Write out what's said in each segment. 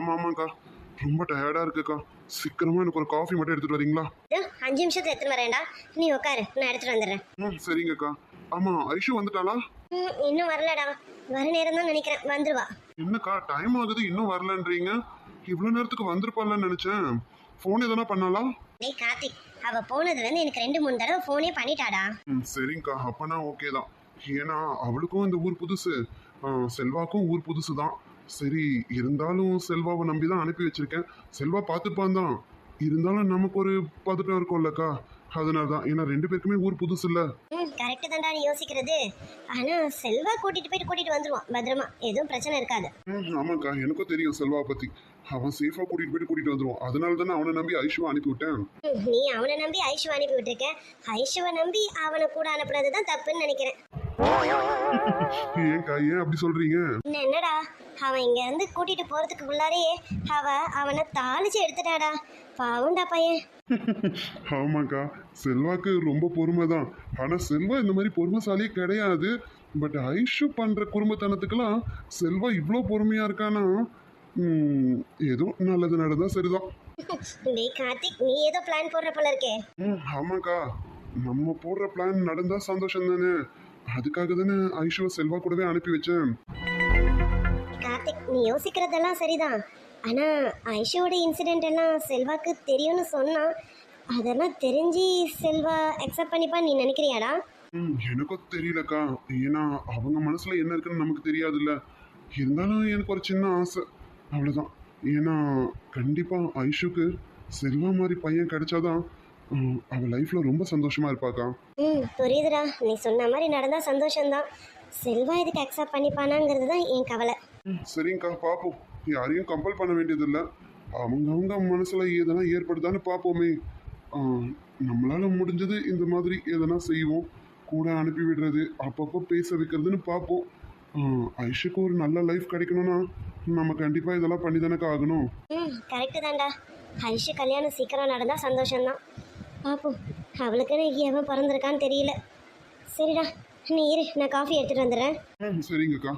ஆமாம் ஆமாக்கா ரொம்ப டயர்டாக இருக்குக்கா. சீக்கிரமாக எனக்கு ஒரு காஃபி மட்டும் எடுத்துகிட்டு வரீங்களா? அஞ்சு நிமிஷத்துல எடுத்துட்டு வரேன்டா நீ உட்காரு நான் எடுத்துட்டு வந்துடுறேன். ம் சரிங்கக்கா. ஆமாம் ஐஷு வந்துட்டாளா? ம், இன்னும் வரலடா. வர நேரம் தான் நினைக்கிறேன். வந்துருவா. என்னக்கா டைம் ஆகுது இன்னும் வரலன்றீங்க? இவ்வளோ நேரத்துக்கு வந்திருப்பாள்னு நினச்சேன். ஃபோன் எதனா பண்ணாளா? டேய் கார்த்திக் அவ போனதுல இருந்து எனக்கு ரெண்டு மூணு தடவை போனே பண்ணிட்டாடா. ம் சரிங்கக்கா. அப்பனா ஓகே தான். ஏன்னா அவளுக்கும் இந்த ஊர் புதுசு. ஆ, செல்வாக்கும் ஊர் புதுசு தான் சரி இருந்தாலும் செல்வாவை நம்பி தான் அனுப்பி வச்சிருக்கேன். செல்வா பார்த்துப்பான் தான். இருந்தாலும் நமக்கு ஒரு பதட்டம் இருக்கும்லக்கா. அதனால தான் ஏன்னா ரெண்டு பேருக்குமே ஊர் புதுசு இல்லை. ம் கரெக்டு தான்டா நீ யோசிக்கிறது. ஆனா செல்வா கூட்டிட்டு போயிட்டு கூட்டிட்டு வந்துருவான். பத்திரமா. எதுவும் பிரச்சனை இருக்காது. ம் ஆமாக்கா. எனக்கும் தெரியும் செல்வாவை பற்றி அவன் சேஃபாக கூட்டிகிட்டு போயிட்டு கூட்டிகிட்டு வந்துடுவான் அதனால தானே அவனை நம்பி ஐஷுவை அனுப்பி விட்டேன் நீ அவனை நம்பி ஐஷுவை அனுப்பி விட்டுருக்க ஐஷுவை நம்பி அவனை கூட அனுப்புனது தான் தப்புன்னு நினைக்கிறேன். ஏன்க்கா? ஏன் அப்படி சொல்கிறீங்க இன்னும் என்னடா? அவன் இங்க இருந்து கூட்டிட்டு போறதுக்கு உள்ளாரையே அவ அவனை தாளிச்சு எடுத்துட்டாடா. பாவுண்டா பையன். ஆமாக்கா செல்வாக்கு ரொம்ப பொறுமை தான் ஆனால் செல்வா இந்த மாதிரி பொறுமைசாலியே கிடையாது. பட் ஐஷு பண்ணுற குடும்பத்தனத்துக்கெல்லாம் செல்வா இவ்வளோ பொறுமையாக இருக்கானா? ஏதோ நல்லது நடந்தா சரிதான். டேய் கார்த்திக் நீ ஏதோ பிளான் போடுற போல இருக்கே. ம் ஆமாக்கா. நம்ம போடுற பிளான் நடந்தால் சந்தோஷம் தானே அதுக்காக தானே ஐஷுவை செல்வா கூடவே அனுப்பி வச்சேன். கார்த்திக் நீ யோசிக்கிறதெல்லாம் சரிதான். ஆனா ஐஷோட இன்சிடென்ட் எல்லாம் செல்வாக்கு தெரியும்னு சொன்னா அதெல்லாம் தெரிஞ்சு செல்வா அக்செப்ட் பண்ணிப்பா நீ நினைக்கிறியாடா? ம் எனக்கும் தெரியலக்கா. ஏன்னா அவங்க மனசில் என்ன இருக்குன்னு நமக்கு தெரியாதுல்ல. இருந்தாலும் எனக்கு ஒரு சின்ன ஆசை. அவ்வளோதான் ஏன்னா கண்டிப்பாக ஐஷுக்கு செல்வா மாதிரி பையன் கிடைச்சாதான் அவ லைஃப்பில் ரொம்ப சந்தோஷமாக இருப்பாக்கா. ம் புரியுதுடா. நீ சொன்ன மாதிரி நடந்தா சந்தோஷம்தான். செல்வா இதுக்கு அக்செப்ட் பண்ணிப்பானாங்கிறது தான் என் கவலை. சரிங்கக்கா பார்ப்போம் யாரையும் கம்பல் பண்ண வேண்டியதில்லை. அவங்கவுங்க மனசில் எதனா ஏற்படுதான்னு பார்ப்போமே நம்மளால முடிஞ்சது இந்த மாதிரி எதனா செய்வோம். கூட அனுப்பி விடுறது அப்பப்போ பேச வைக்கிறதுன்னு பார்ப்போம் ஐஷுக்கு ஒரு நல்ல லைஃப் கிடைக்கணும்னா நம்ம கண்டிப்பாக இதெல்லாம் பண்ணி தானக்கா ஆகணும். ம் கரெக்டு தான்டா. ஐஷு கல்யாணம் சீக்கிரம் நடந்தா சந்தோஷம்தான். பார்ப்போம் அவளுக்குன்னு எவன் பிறந்திருக்கான்னு தெரியல. சரிடா நீ இரு நான் காஃபி எடுத்துட்டு வந்துடுறேன். ம் சரிங்கக்கா.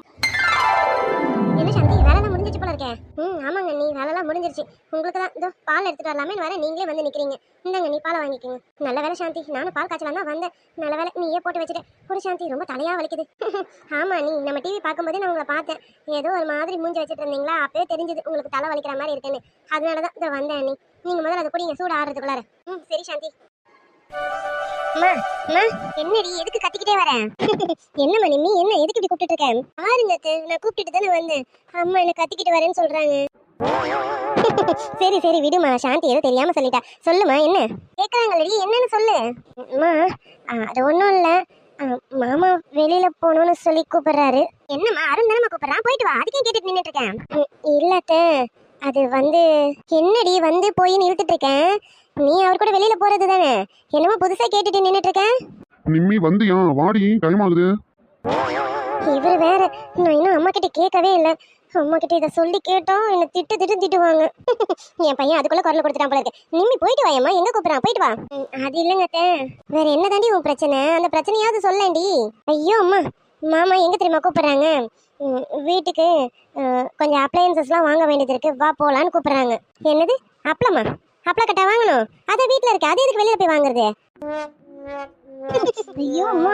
வேலைலாம் ம் ஆமாங்க நீ வேலைலாம் முடிஞ்சிருச்சு. உங்களுக்கு தான் இதோ பால் எடுத்துட்டு வரலாமே வர நீங்களே வந்து நிற்கிறீங்க இந்தாங்க நீ பாலை வாங்கிக்கோங்க. நல்ல வேலை சாந்தி நானும் பால் காய்ச்சலாம் தான் வந்தேன். நல்ல வேலை நீயே போட்டு வச்சுட்டேன் ஒரு சாந்தி ரொம்ப தலையா வலிக்குது. ஆமா நீ நம்ம டிவி பார்க்கும்போதே நான் உங்களை பார்த்தேன். ஏதோ ஒரு மாதிரி மூஞ்சி வச்சுட்டு இருந்தீங்களா? அப்பவே தெரிஞ்சது உங்களுக்கு தலை வலிக்கிற மாதிரி இருக்குன்னு. அதனால தான் இதோ வந்தேன் நீ. நீங்க முதல்ல அதை குடிங்க சூடு ஆடுறதுக்குள்ளார ம் சரி சாந்தி. அம்மா அம்மா என்னடி எதுக்கு கத்திக்கிட்டே வரேன் என்னம்மா நீ என்ன எதுக்கு இப்படி கூப்பிட்டு இருக்க? பாருங்க அத்தை, நான் கூப்பிட்டுட்டு தானே வந்தேன். அம்மா என்ன கத்திக்கிட்டு வரேன்னு சொல்றாங்க. சரி சரி விடுமா. சாந்தி ஏதோ தெரியாம சொல்லிட்டா. சொல்லுமா என்ன? கேக்குறாங்களடி என்னன்னு சொல்லு. அம்மா ஆ, அது ஒன்றும் இல்லை. மாமா வெளியில போகணும்னு சொல்லி கூப்பிடுறாரு. என்னம்மா அருண் தானே கூப்பிடுறான்? போயிட்டு வா அதுக்கே கேட்டுட்டு நின்றுட்டு இருக்கேன். ம், இல்ல அத்தை, அது வந்து என்னடி வந்து போய் இழுத்துட்டு இருக்கேன்? நீ அவர் கூட வெளியில போறது தானே? என்னமோ புதுசா கேட்டுட்டு நின்றுட்டு இருக்கேன் நிம்மி வந்தியா? வாடி டைம் ஆகுது. இவர் வேற. நான் இன்னும் அம்மா கிட்ட கேட்கவே இல்லை. அம்மா கிட்ட இதை சொல்லி கேட்டோம் என்ன திட்டு திட்டு திட்டுவாங்க. என் பையன் அதுக்குள்ள குரல் கொடுத்துட்டான் போல இருக்கு. நிம்மி போயிட்டு வாயம்மா. எங்க கூப்பிடுறான்? போயிட்டு வா. அது இல்லைங்க வேற என்ன தாண்டி உன் பிரச்சனை? அந்த பிரச்சனையாவது சொல்லேன்டி. ஐயோ அம்மா. மாமா எங்க தெரியுமா கூப்பிடுறாங்க? வீட்டுக்கு கொஞ்சம் அப்ளையன்சஸ்லாம் வாங்க வேண்டியது இருக்கு. வா போலான்னு கூப்பிடுறாங்க. என்னது? அப்பளமா? அப்பள கட்டா வாங்கணும். அது வீட்ல இருக்கு. அது எதுக்கு வெளியில போய் வாங்குறது? ஐயோ அம்மா.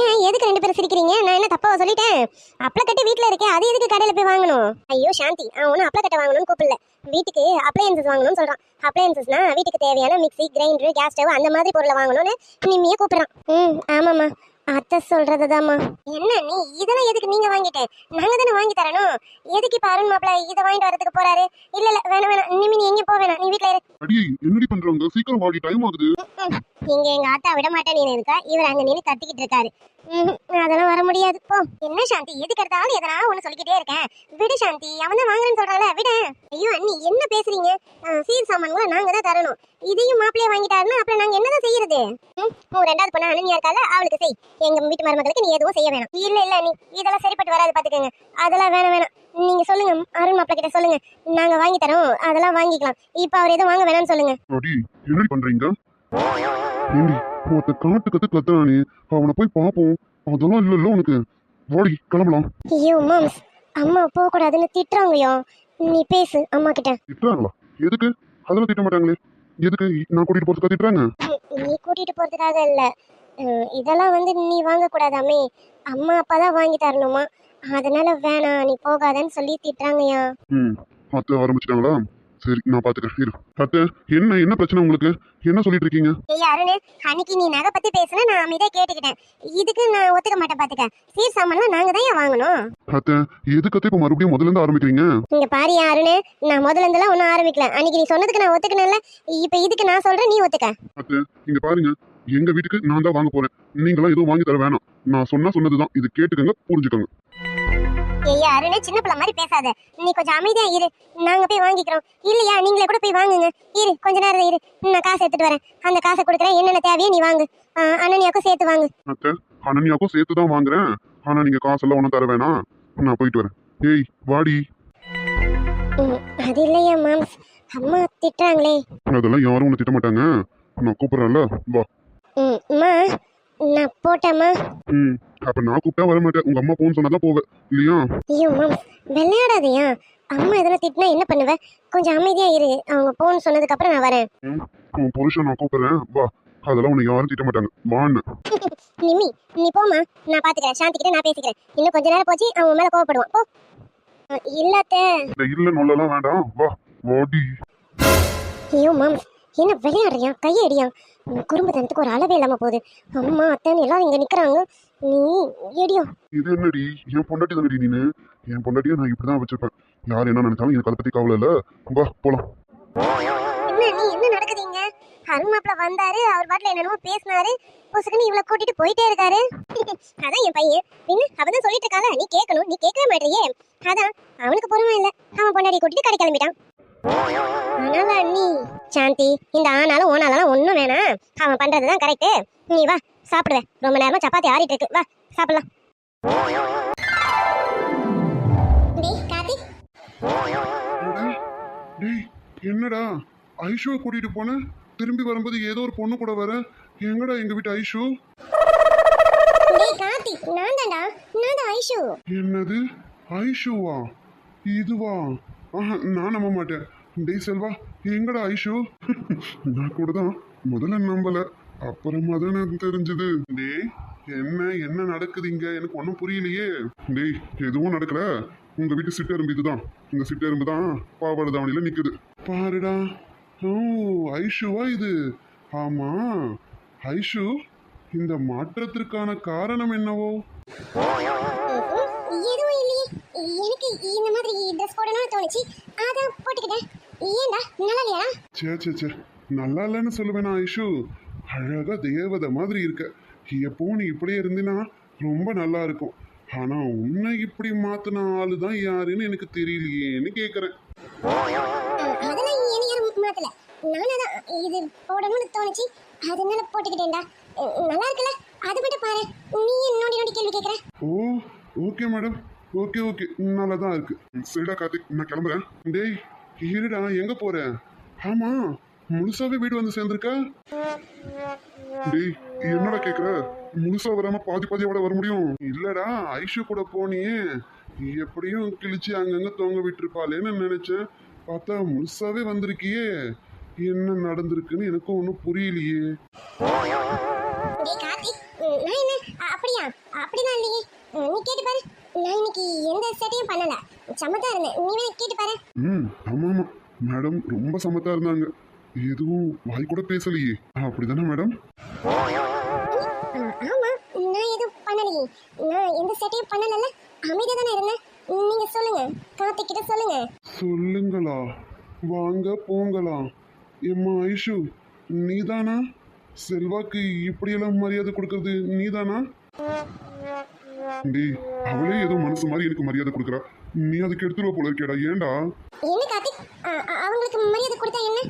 ஏன் எதுக்கு ரெண்டு பேரும் சிரிக்கிறீங்க? நான் என்ன தப்பா சொல்லிட்டேன்? அப்பள கட்டு வீட்ல இருக்கே. அது எதுக்கு கடையில போய் வாங்கணும்? ஐயோ சாந்தி. அவன் ஒன்றும் அப்பள கட்டை வாங்கணும்னு கூப்பிடல. வீட்டுக்கு அப்ளையன்சஸ் வாங்கணும்னு சொல்றான். அப்ளையன்சஸ்னா வீட்டுக்கு தேவையான மிக்ஸி கிரைண்டர் கேஸ் ஸ்டவ் அந்த மாதிரி பொருளை வாங்கணும்னு நிம்மியே கூப்பிடுறான். ம் ஆமாம்மா. அத்தை சொல்றதுதாம்மா. என்ன நீ இதெல்லாம் எதுக்கு நீங்க வாங்கிட்டேன் நாங்க தானே வாங்கி தரணும். எதுக்கு இப்ப அருண் மாப்பிள்ள இதை வாங்கிட்டு வரதுக்கு போறாரு? இல்ல இல்ல வேணாம் வேணாம். நிம்மி நீ எங்கேயும் போக வேணாம். நீ வீட்ல இரு. அடி என்னடி பண்றாங்க? சீக்கிரம் வாடி டைம் ஆகுது. இங்க எங்க ஆத்தா விட மாட்டேன் நீ இருக்கா? இவர் அங்க நின்று கத்திக்கிட்டு இருக்காரு. அதெல்லாம் வர முடியாது. போ. என்ன சாந்தி? எதுக்கு எடுத்தாலும் எதனா ஒண்ணு சொல்லிக்கிட்டே இருக்கேன். விடு சாந்தி. அவன் தான் வாங்குறேன்னு சொல்றான்ல விட. ஐயோ அண்ணி என்ன பேசுறீங்க? சீர் சாமான்களை நாங்க தான் தரணும். இதையும் மாப்பிளைய வாங்கிட்டாருன்னா அப்புறம் நாங்க என்னதான் செய்யறது? உன் ரெண்டாவது பொண்ணு அனன்யா இருக்கால அவளுக்கு செய். எங்க வீட்டு மருமகளுக்கு நீ எதுவும் செய்ய வேணாம். இல்ல இல்ல நீ இதெல்லாம் சரிப்பட்டு வராது பாத்துக்கோங்க. அதெல்லாம் வேணாம் வேணாம். நீங்க சொல்லுங்க அருண் மாப்பிள்ள கிட்ட சொல்லுங்க. நாங்க வாங்கி தரோம் அதெல்லாம் வாங்கிக்கலாம். இப்ப அவர் எதுவும் வாங்க வேணாம்னு சொல்லுங்க. அடி என்னடி பண்றீங்க? ஒருத்த காட்டு கத்து கத்துறானே. அவனை போய் பார்ப்போம். அதெல்லாம் இல்லைல்ல உனக்கு. வாடி கிளம்பலாம். ஐயோ மாம்ஸ். அம்மா போகக்கூடாதுன்னு திட்டுறாங்கய்யா. நீ பேசு அம்மா கிட்ட. திட்டுறாங்களா? எதுக்கு? அதெல்லாம் திட்ட மாட்டாங்களே. எதுக்கு? நான் கூட்டிட்டு போறதுக்கா திட்டுறாங்க. நீ கூட்டிட்டு போறதுக்காக இல்ல. இதெல்லாம் வந்து நீ வாங்கக்கூடாதாமே. அம்மா அப்பா தான் வாங்கி தரணுமா? அதனால வேணாம் நீ போகாதன்னு சொல்லி திட்டுறாங்கய்யா. ம் அத்தை ஆரம்பிச்சிட்டாங்களா? சரி நான் பாத்துக்கிறேன். இரு. அத்தை என்ன என்ன பிரச்சனை உங்களுக்கு? என்ன சொல்லிட்டு இருக்கீங்க ஏய் அருண் அன்னைக்கு நீ நகை பத்தி பேசுன நான் அமைதியா கேட்டுக்கிட்டேன். இதுக்கு நான் ஒத்துக்க மாட்டேன் பாத்துக்க. சீர் சாமான்லாம் நாங்க தான் வாங்கணும்? அத்தை எதுக்கு அத்தை இப்போ மறுபடியும் முதல்ல இருந்து ஆரம்பிக்கிறீங்க? இங்க பாரு அருண் நான் முதல்ல இருந்தெல்லாம் ஒன்றும் ஆரம்பிக்கல. அன்னைக்கு நீ சொன்னதுக்கு நான் ஒத்துக்கணும்ல இப்ப இதுக்கு நான் சொல்றேன் நீ ஒத்துக்க. அத்தை இங்க பாருங்க எங்க வீட்டுக்கு நான் தான் வாங்க போறேன். நீங்களாம் எதுவும் வாங்கி தர வேணாம். நான் சொன்னா சொன்னதுதான். இது கேட்டுக்கங்க புரிஞ்சுக்கோங்க. ஏய் அருண் சின்ன பிள்ளை மாதிரி பேசாத. நீ கொஞ்சம் அமைதியா இரு. நாங்க போய் வாங்கிக்கிறோம். இல்லையா நீங்களே கூட போய் வாங்குங்க. இரு கொஞ்ச நேரம் இரு. நான் காசு எடுத்துட்டு வரேன். அந்த காசை கொடுக்குறேன். என்னென்ன தேவையோ நீ வாங்கு. ஆ, அனன்யாக்கும் சேர்த்து வாங்கு. அத்தை அனன்யாக்கும் சேர்த்து தான் வாங்குறேன். ஆனா நீங்க காசெல்லாம் ஒன்றும் தர வேணாம். நான் போயிட்டு வரேன். ஏய் வாடி. அது இல்லையா மாம்ஸ் அம்மா திட்டுறாங்களே. அதெல்லாம் யாரும் உன்னை திட்ட மாட்டாங்க நான் கூப்பிடுறேன்ல வா. அம்மா நான் போட்டேம்மா. ம் அப்ப நான் கூப்பிட்டா வர மாட்டேன் உங்க அம்மா போன்னு சொன்னா போவேன். இல்லையா? ஐயோ மாம்ஸ் விளையாடாதயா? அம்மா எதனா திட்டினா என்ன பண்ணுவ? கொஞ்சம் அமைதியா இரு. அவங்க போன்னு சொன்னதுக்கு அப்புறம் நான் வரேன். உன் புருஷன் நான் கூப்பிடுறேன். வா. அதெல்லாம் உன்னை யாரும் திட்ட மாட்டாங்க. வான்னு நிம்மி நீ போமா நான் பாத்துக்கிறேன். சாந்தி கிட்ட நான் பேசிக்கிறேன். இன்னும் கொஞ்ச நேரம் போச்சு அவன் மேல கோவப்படுவான். போ. இந்த இல்ல நொல்லலாம் வேண்டாம். வா வாடி. ஐயோ மாம்ஸ் என்ன விளையாடுறியா? கையை அடியா உன் குடும்பத்தனத்துக்கு ஒரு அளவே இல்லாம போகுது. அம்மா அத்தைன்னு எல்லாரும் இங்க நிக்கிறாங்க. நீ எடியோ இது என்னடி? என் பொண்டாட்டி தானடி நீனு? என் பொண்டாட்டியை நான் இப்படிதான் வச்சிருப்பேன். யார் என்ன நினைச்சாலும் எனக்கு அதை பத்தி கவலை இல்ல. வா போலாம். என்ன நீ என்ன நடக்குதுங்க? அருண் மாப்பிள வந்தாரு அவர் பாட்டுல என்னென்னமோ பேசினாரு. பொசுக்குன்னு இவ்வளவு கூட்டிட்டு போயிட்டே இருக்காரு. அதான் என் பையன். பின்ன அவன் தான் சொல்லிட்டு இருக்காங்க. நீ கேட்கணும். நீ கேட்கவே மாட்டேறியே அதான் அவனுக்கு பொறுமை இல்ல. அவன் பொண்டாடி கூட்டிட்டு கடை கிளம்பிட்டான். அதனால நீ? சாந்தி இந்த ஆனாலும் ஓனாலும் ஒன்றும் வேணாம். அவன் பண்றதுதான் கரெக்டு நீ வா சாப்பிடுவேன். ரொம்ப நேரமா சப்பாத்தி ஆறிட்டு இருக்கு. வா சாப்பிடலாம். என்னடா? ஐஷுவை கூட்டிட்டு போன? திரும்பி வரும்போது ஏதோ ஒரு பொண்ணு கூட வர? எங்கடா எங்க வீட்டு ஐஷு? தான் என்னது? ஐஷுவா? இதுவா? நான் நம்ப மாட்டேன். டேய் செல்வா எங்கடா ஐஷு? நான் கூட தான் முதல்ல நம்பல. அப்புறமா தான் எனக்கு தெரிஞ்சது. டேய் என்ன என்ன நடக்குது இங்க? எனக்கு ஒன்றும் புரியலையே. டேய் எதுவும் நடக்கல. உங்க வீட்டு சிட்டெரும்பு இதுதான். இந்த சிட்டெரும்பு தான் பாவாடை தாவணியில நிக்குது. பாருடா. ஓ ஐஷுவா இது. ஆமா. ஐஷு இந்த மாற்றத்திற்கான காரணம் என்னவோ? எனக்கு இந்த மாதிரி ட்ரெஸ் போடணும்னு தோணுச்சு. அதான் போட்டுக்கிட்டேன். ஏன்டா நல்லா இல்லையா சே சே சே நல்லா இல்லைன்னு சொல்லுவேனா ஐஷு. அழகா தேவதை மாதிரி இருக்க. எப்பவும் நீ இப்படியே இருந்தினா ரொம்ப நல்லா இருக்கும். ஆனா உன்னை இப்படி மாத்தின ஆளு தான் யாருன்னு எனக்கு தெரியலையேன்னு கேக்குறேன். மாத்தல. நானே தான் இது போடணும்னு தோணுச்சு. அதனால போட்டுக்கிட்டேன்டா. நல்லா இருக்குல்ல? அது மட்டும் பாரு. நீ நோண்டி நோண்டி கேள்வி கேட்குற ஓ ஓகே மேடம். ஓகே ஓகே நல்லா தான் இருக்கு. சரிடா கார்த்திக் நான் கிளம்புறேன். டேய் இருடா எங்க போற? ஆமா முழுசாவே வீடு வந்து சேர்ந்துருக்க? டேய் என்னடா கேக்குற? முழுசா வராம பாதி பாதியோட வர முடியும். இல்லடா ஐஷு கூட போனியே. எப்படியும் கிழிச்சு அங்கங்க தொங்க விட்டுருப்பாளேன்னு நினைச்சேன். பார்த்தா முழுசாவே வந்திருக்கியே. என்ன நடந்திருக்குன்னு எனக்கும் ஒன்றும் புரியலையே. அப்படியா? அப்படிதான் இல்லையே. நான் இன்னைக்கு எந்த சேட்டையும் பண்ணல. சமத்தா இருந்தேன். நீ வேணா கேட்டு பாரு. ம் ஆமா ஆமா மேடம் ரொம்ப சமத்தா இருந்தாங்க. எதுவும் வாய் கூட பேசலையே. அப்படிதானே மேடம்? ஆமா நான் எதுவும் பண்ணலையே. நான் எந்த சேட்டையும் பண்ணலல்ல. அமைதியா தானே இருந்தேன். நீங்க சொல்லுங்க. கார்த்திக் கிட்ட சொல்லுங்க. சொல்லுங்களா? வாங்க போங்களா. எம்மா ஐஷு நீதானா? செல்வாக்கு இப்படியெல்லாம் மரியாதை கொடுக்கறது நீதானா? டேய் அவளே ஏதோ மனசு மாதிரி எனக்கு மரியாதை கொடுக்குறா. நீ அதுக்கு எடுத்துருவ போல இருக்கேடா ஏன்டா? என்ன கார்த்திக்? அவங்களுக்கு மரியாதை கொடுத்தா என்ன?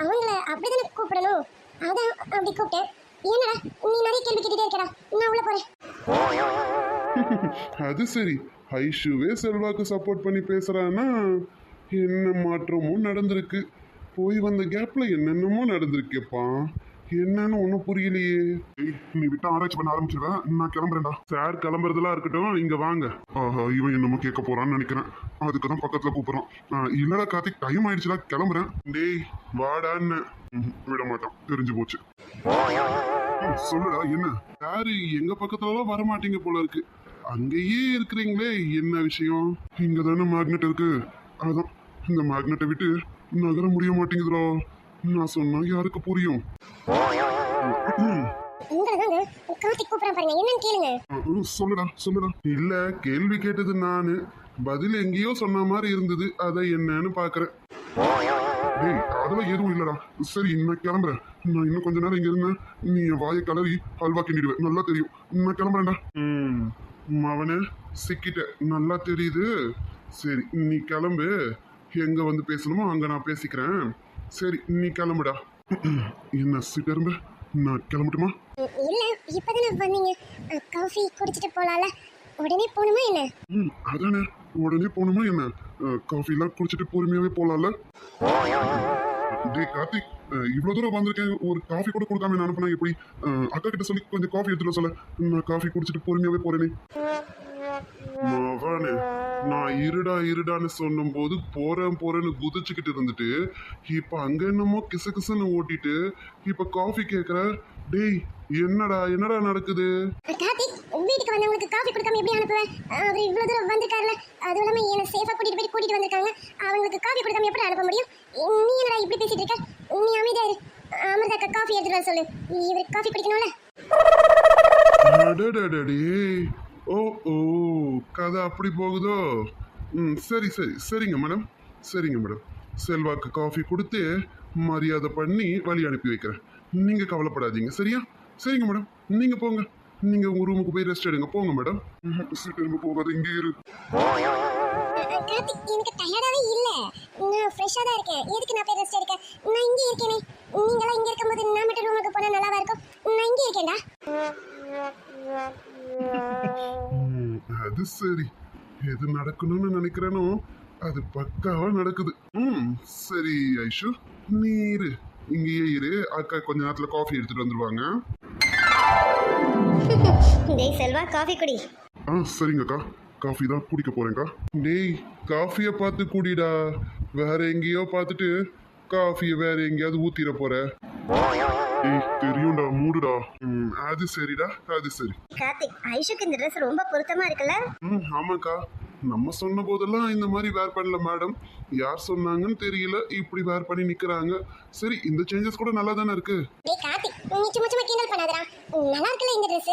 அவங்கள அப்படிதானே கூப்பிடணும்? அதான் அப்படி கூப்பிட்டேன். என்னடா நீ நிறைய கேள்வி கேட்டுட்டே இருக்கடா. நான் உள்ள போறேன். அது சரி. ஐஷுவே செல்வாக்கு சப்போர்ட் பண்ணி பேசுறான்னா என்ன மாற்றமும் நடந்திருக்கு. போய் வந்த கேப்ல என்னென்னமோ நடந்திருக்கேப்பா. என்னன்னு ஒன்றும் புரியலையே. ஏய் நீ விட்டு ஆராய்ச்சி பண்ண ஆரம்பிச்சிருவேன் நான் கிளம்புறேன்டா. சார் கிளம்புறதெல்லாம் இருக்கட்டும் இங்க வாங்க. ஆஹா இவன் என்னமோ கேட்க போறான்னு நினைக்கிறேன். அதுக்கு தான் பக்கத்துல கூப்பிடுறான். இல்லடா கார்த்திக் டைம் ஆயிடுச்சுடா கிளம்புறேன். டேய் வாடான்னு. விட மாட்டான். தெரிஞ்சு போச்சு. சொல்லுடா என்ன? சார் எங்க பக்கத்துலலாம் வர மாட்டீங்க போல இருக்கு. அங்கேயே இருக்கிறீங்களே என்ன விஷயம்? இங்க தானே மேக்னெட் இருக்கு. அதான் இந்த மேக்னெட்டை விட்டு நகர முடிய மாட்டேங்குதுடா. நான் சொன்னா யாருக்கு புரியும்? சொல்லுடா சொல்லுடா. இல்ல கேள்வி கேட்டது நானு. பதில் எங்கேயோ சொன்ன மாதிரி இருந்தது. அதை என்னன்னு பாக்குறேன். டேய் அதெல்லாம் எதுவும் இல்லடா. சரி நான் கிளம்புறேன். நான் இன்னும் கொஞ்ச நேரம் இங்க இருந்தேன். நீ வாயை கலரி ஹல்வா கிண்டிடுவேன் நல்லா தெரியும். நான் கிளம்புறேன்டா. ம். மவனே சிக்கிட்ட நல்லா தெரியுது. சரி நீ கிளம்பு. எங்க வந்து பேசணுமோ அங்க நான் பேசிக்கிறேன். சரி நீ கிளம்புடா. என்ன சிட்டரும்பு நான் கிளம்பட்டுமா? இல்ல இப்பதானே வந்தீங்க. காஃபி குடிச்சிட்டு போலாம்ல உடனே போகணுமா என்ன? ம் அதானே. உடனே போகணுமா என்ன? காஃபிலாம் குடிச்சிட்டு பொறுமையாவே போலாம்ல டேய் கார்த்திக் அஹ், இவ்வளவு தூரம் வந்திருக்கேன். ஒரு காஃபி கூட கொடுக்காம நான் அனுப்புனா எப்படி? அக்கா கிட்ட சொல்லி கொஞ்சம் காஃபி எடுத்துட்டு சொல்ல. நான் காஃபி குடிச்சிட்டு பொறுமையாவே போறேனே. நான் இருடா இருடான்னு சொன்னும்போது போறேன் போறேன்னு குதிச்சுக்கிட்டு இருந்துட்டு இப்ப அங்க என்னமோ கிசு கிசுன்னு ஓட்டிட்டு இப்ப காஃபி கேக்குற டேய் என்னடா என்னடா நடக்குது? கார்த்திக் வீட்டுக்கு வந்தவங்களுக்கு காஃபி கொடுக்காம எப்படி அனுப்புவேன்? அவர் இவ்வளவு தூரம் வந்திருக்காருல அதுவும் இல்லாம என்ன சேஃபா கூட்டிட்டு போய் கூட்டிட்டு வந்திருக்காங்க. அவங்களுக்கு காஃபி கொடுக்காம எப்படி அனுப்ப முடியும்? நீ என்னடா இப்படி பேசிட்டு இருக்க? நீ அமைதியா இரு. அமிர்தாக்கா காஃபி எடுத்துட்டு வர சொல்லு. இவருக்கு காஃபி குடிக்கணும்ல. ஓ ஓ கதை அப்படி போகுதோ? ம் சரி சரி சரிங்க மேடம் சரிங்க மேடம். செல்வாக்கு காஃபி கொடுத்து மரியாதை பண்ணி வழி அனுப்பி வைக்கிறேன். நீங்கள் கவலைப்படாதீங்க சரியா? சரிங்க மேடம் நீங்கள் போங்க. நீங்கள் உங்கள் ரூமுக்கு போய் ரெஸ்ட் எடுங்க. போங்க மேடம். திரும்ப போகாத இங்கே இரு. எனக்கு டயர்டாவே இல்ல. நான் ஃப்ரெஷ்ஷா தான் இருக்கேன். எதுக்கு நான் போய் ரெஸ்ட் எடுக்க? நான் இங்கே இருக்கேனே. நீங்களாம் இங்க இருக்கும்போது நான் மட்டும் ரூமுக்கு போனா நல்லாவா இருக்கும்? நான் இங்கே இருக்கேன்டா. அது சரி. எது நடக்கணும்னு நினைக்கிறேனோ அது பக்காவா நடக்குது. ம் சரி ஐஷு நீ இரு இங்கேயே இரு. அக்கா கொஞ்ச நேரத்துல காஃபி எடுத்துட்டு வந்துருவாங்க. டேய் செல்வா காஃபி குடி. ஆ சரிங்கக்கா. காஃபி தான் குடிக்க போறேன்க்கா. டேய் காஃபியை பார்த்து குடிடா. வேற எங்கேயோ பார்த்துட்டு காஃபியை வேற எங்கேயாவது ஊத்திர போற. ஏய் தெரியும்டா மூடுடா. ம் அது சரிடா அது சரி. கார்த்திக் ஐஷுக்கு இந்த ட்ரெஸ் ரொம்ப பொருத்தமா இருக்குல்ல? ம் ஆமாக்கா. நம்ம சொன்ன போதெல்லாம் இந்த மாதிரி வேர் பண்ணல மேடம் யார் சொன்னாங்கன்னு தெரியல இப்படி வேர் பண்ணி நிக்கிறாங்க. சரி இந்த சேஞ்சஸ் கூட நல்லா தானே இருக்கு? டேய் கார்த்திக் நீ சும்மா சும்மா கிண்டல் பண்ணாதடா. நல்லா இருக்குல்ல இந்த ட்ரெஸ்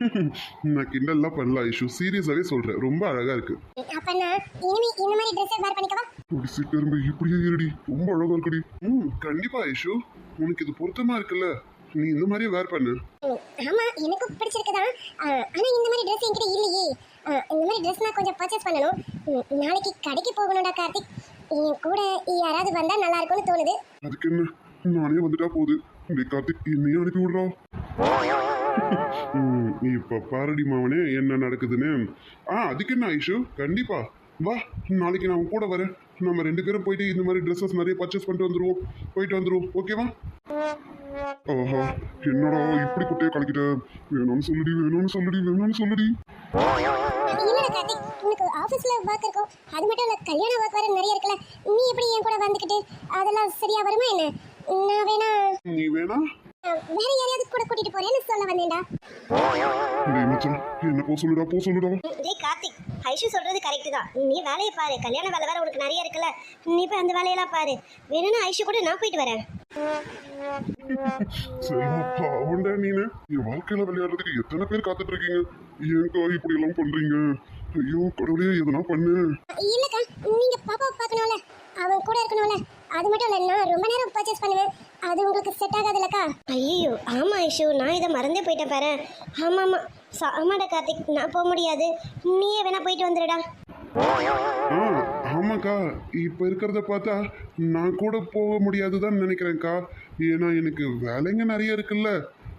நான் கிண்டல்லாம் பண்ணல ஐஷு. சீரியஸாவே சொல்றேன். ரொம்ப அழகா இருக்கு. அப்ப நான் இனிமே இந்த மாதிரி ட்ரெஸ் வேர் பண்ணிக்கவா? குடிசி திரும்ப இப்படியே இருடி. ரொம்ப அழகா இருக்குடி. ம் கண்டிப்பா ஐஷு. உனக்கு இது பொருத்தமா இருக்குல்ல? நீ இந்த மாதிரியே வேர் பண்ணு. ஆமா எனக்கும் பிடிச்சிருக்குதான் ஆ, ஆனா இந்த மாதிரி ட்ரெஸ் என்கிட்ட இல்லையே. இந்த மாதிரி ட்ரெஸ் நான் கொஞ்சம் பர்ச்சேஸ் பண்ணணும். நாளைக்கு கடைக்கு போகணும்டா கார்த்திக். என் கூட யாராவது வந்தா நல்லா இருக்கும்னு தோணுது. அதுக்கு என்ன? நானே வந்துட்டா போகுது டேய் கார்த்திக் என்னையும் அனுப்பி விடுறான் இப்ப பாரடி மாவனே என்ன நடக்குதுன்னு? ஆ அதுக்கு என்ன ஐஷு? கண்டிப்பா. வா நாளைக்கு நான் கூட வரேன். நம்ம ரெண்டு பேரும் போயிட்டு இந்த மாதிரி ட்ரெஸ்ஸஸ் நிறைய பர்ச்சேஸ் பண்ணிட்டு வந்துருவோம். போயிட்டு வந்துருவோம் ஓகேவா ஆஹா என்னடா இப்படி குட்டையை கலக்கிட்ட? வேணும்னு சொல்லுடி வேணும்னு சொல்லுடி வேணும்னு சொல்லுடி. இல்லடா ஆபீஸ்ல ஒர்க் இருக்கும். அது மட்டும் இல்ல கல்யாண ஒர்க் வேற நிறைய இருக்குல்ல. நீ எப்படி என் கூட வந்துக்கிட்டு அதெல்லாம் சரியா வருமா என்ன? நான் வேணா நீ வேணா? ஆ, வேற யாரையாவது கூட கூட்டிட்டு போறேன்னு சொல்ல வந்தேன்டா. டேய் மச்சான் என்ன போ சொல்லுடா போ சொல்லுடா. டேய் கார்த்திக் ஐஷு சொல்றது கரெக்ட் தான். நீ வேலையை பாரு கல்யாண வேலை வேற உனக்கு நிறைய இருக்குல்ல. நீ போய் அந்த வேலையெல்லாம் பாரு. வேணும்னா ஐஷு கூட நான் போயிட்டு வரேன். பாவண்டா நீனு. என் வாழ்க்கையில விளையாடுறதுக்கு எத்தனை பேர் காத்துட்டு இருக்கீங்க ஏன்க்கா இப்படி எல்லாம் பண்றீங்க? ஐயோ கடவுளே எதனா பண்ணு. இல்லக்கா நீங்க பாப்பாவை பார்க்கணும்ல. அவன் கூட இருக்கணும்ல. அது மட்டும் இல்ல நான் ரொம்ப நேரம் பர்ச்சேஸ் பண்ணுவேன். அது உங்களுக்கு செட் ஆகாதுல்லக்கா? ஐயோ ஆமா ஐஷு நான் இதை மறந்தே போயிட்டேன் பாரு. ஆமா ஆமா. ச- ஆமாடா கார்த்திக் நான் போக முடியாது. நீயே வேணா போயிட்டு வந்துடுடா. ஆ ஆமாக்கா. இப்ப இருக்கிறத பார்த்தா நான் கூட போக முடியாதுதான் நினைக்கிறேன்க்கா. ஏன்னா எனக்கு வேலைங்க நிறைய இருக்குல்ல.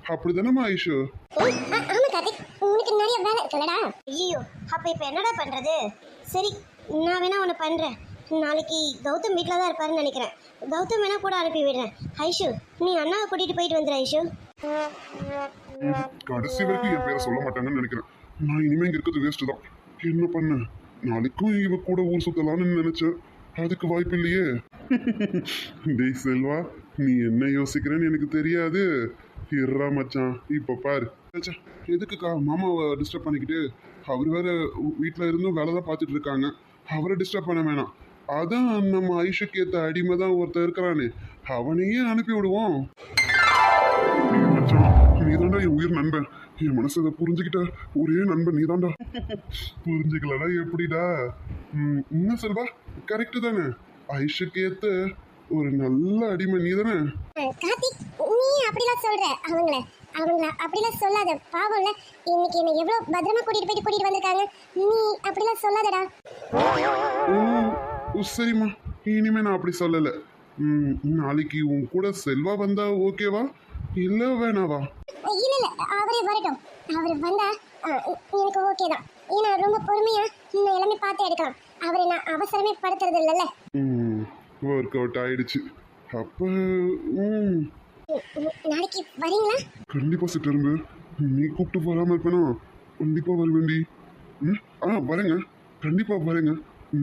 அப்படிதானம்மா ஐஷு? ம், ஆ- ஆமா கார்த்திக். உனக்கு நிறைய வேலை இருக்குல்லடா. ஐயோ அப்ப இப்ப என்னடா பண்றது? சரி நான் வேணா ஒன்று பண்றேன். நாளைக்கு கௌதம் வீட்டில் தான் இருப்பாருன்னு நினைக்கிறேன். கௌதம் வேணா கூட அனுப்பி விடுறேன். ஐஷு நீ அண்ணாவை கூட்டிட்டு போயிட்டு வந்துடு ஐஷு. கடைசி வரைக்கும் என் பேரை சொல்ல மாட்டாங்கன்னு நினைக்கிறேன். நான் இனிமே இங்க இருக்கிறது வேஸ்ட் தான். என்ன பண்ண? நாளைக்கும் இவ கூட ஊர் சுத்தலாம்னு நினைச்சேன். அதுக்கு வாய்ப்பு இல்லையே. டேய் செல்வா நீ என்ன யோசிக்கிறேன்னு எனக்கு தெரியாது. இறா மச்சான் இப்போ பாரு. ச்சே, எதுக்குக்கா மாமாவை டிஸ்டர்ப் பண்ணிக்கிட்டு? அவர் வேற வீட்டில் இருந்தும் வேலை தான் பார்த்துட்டு இருக்காங்க. அவரை டிஸ்டர்ப் பண்ண வேணாம். அதான் நம்ம ஐஷுக்கு ஏத்த அடிமை தான் ஒருத்தர் இருக்கிறானே. அவனையே அனுப்பி விடுவோம். நீதாண்டா நீதான்டா என் உயிர் நண்பன்? என் மனசு அதை புரிஞ்சுக்கிட்ட ஒரே நண்பன் நீதான்டா. புரிஞ்சுக்கலடா எப்படிடா? ம், என்ன செல்வா? கரெக்டு தானே. ஐஷுக்கு ஏத்த ஒரு நல்ல அடிமை நீ தானே கார்த்திக் நீ அப்படிலாம் சொல்ற. அவங்கள அவங்கள அப்படிலாம் சொல்லாத. பாவம்ல இன்னைக்கு என்ன எவ்வளவு பத்திரமா கூட்டிட்டு போயிட்டு கூட்டிட்டு வந்திருக்காங்க. நீ அப்படிலாம் சொல்லாதடா. சரிம்மா இனிமே நான் அப்படி சொல்லலை. ம், நாளைக்கு உன் கூட செல்வா வந்தா ஓகேவா இல்லை வேணாவா இல்ல இல்ல. அவரே வரட்டும். அவர் வந்தா எனக்கு ஓகே தான். ஏன்னா ரொம்ப பொறுமையா நான் எல்லாமே பார்த்து எடுக்கலாம். அவரை நான் அவசரமே படுத்துறது இல்லைல்ல ஒர்க் அவுட் ஆயிடுச்சு. அப்போ நாளைக்கு வரீங்களா? கண்டிப்பா சிட்டரும்பு நீ கூப்பிட்டு வராம இருப்பேனா? கண்டிப்பா வருவேண்டி ம் ஆ வரேங்க. கண்டிப்பா வரேங்க.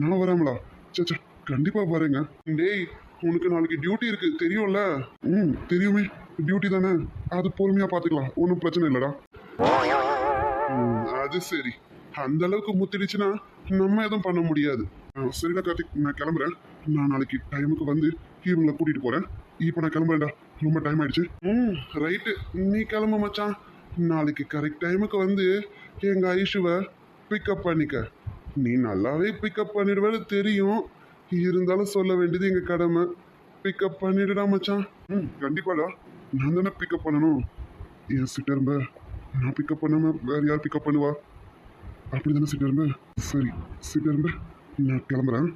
நான் வராமலா? சச்சா கண்டிப்பா பாருங்க. டேய் உனக்கு நாளைக்கு டியூட்டி இருக்கு. தெரியும்ல? ம் தெரியுமே. டியூட்டி தானே. அது பொறுமையா பாத்துக்கலாம். ஒன்றும் பிரச்சனை இல்லடா. ம், அது சரி. அந்த அளவுக்கு முத்திடுச்சுன்னா நம்ம எதுவும் பண்ண முடியாது. ஆ, சரிடா கார்த்திக். நான் கிளம்புறேன். நான் நாளைக்கு டைமுக்கு வந்து இவங்களை கூட்டிட்டு போறேன். இப்போ நான் கிளம்புறேன்டா. ரொம்ப டைம் ஆயிடுச்சு. ம் ரைட்டு நீ கிளம்பு மச்சான். நாளைக்கு கரெக்ட் டைமுக்கு வந்து எங்க ஐஷுவை பிக்கப் பண்ணிக்க. நீ நல்லாவே பிக்கப் பண்ணிடுவேன்னு தெரியும். இருந்தாலும் சொல்ல வேண்டியது எங்க கடமை. பிக்கப் பண்ணிடுடா மச்சான். ம் கண்டிப்பாடா நான் தானே பிக்கப் பண்ணணும். என் சிட்டரும்ப நான் பிக்கப் பண்ணாம வேற யார் பிக்கப் பண்ணுவா? அப்படி தானே சிட்டரும்ப சரி சிட்டரும்ப நான் கிளம்புறேன்.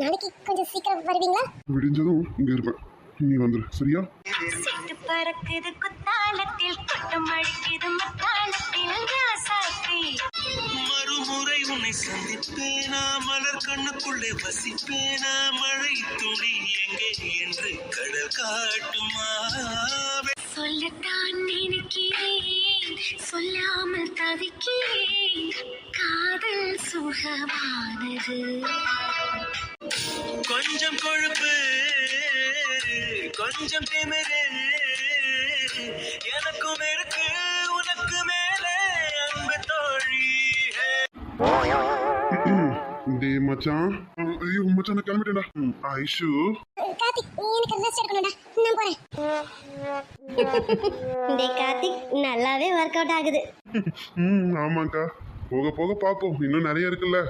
நாளைக்கு கொஞ்சம் சீக்கிரம் வருவீங்களா? விடிஞ்சதும் இங்க இருப்பேன். நீ வந்துரு சரியா? பறக்குது குத்தாலத்தில் கொட்டம் அடிக்குது மத்தாளத்தில் ராசாத்தி மறுமுறை உன்னை சந்திப்பேனா. மலர் கண்ணுக்குள்ளே வசிப்பேனா. மழை துளி எங்கே என்று கடல் காட்டுமா? சொல்லத்தான் நினைக்கிறேன். சொல்லாமல் தவிக்கிறேன். காதல் சுகமானது. கொஞ்சம் கொழுப்பு கொஞ்சம் திமிரு. எனக்கும் இருக்கு உனக்கு மேலே அன்பு தோழி. மச்சான். ஐயோ மச்சான் நான் கிளம்பிட்டேன்டா. ஐஷு. கார்த்திக் எனக்கு ரெஸ்ட் எடுக்கணும்டா நான் போறேன். டே கார்த்திக் நல்லாவே ஒர்க் அவுட் ஆகுது. ம் ஆமாக்கா. போக போக பார்ப்போம். இன்னும் நிறைய இருக்குல்ல.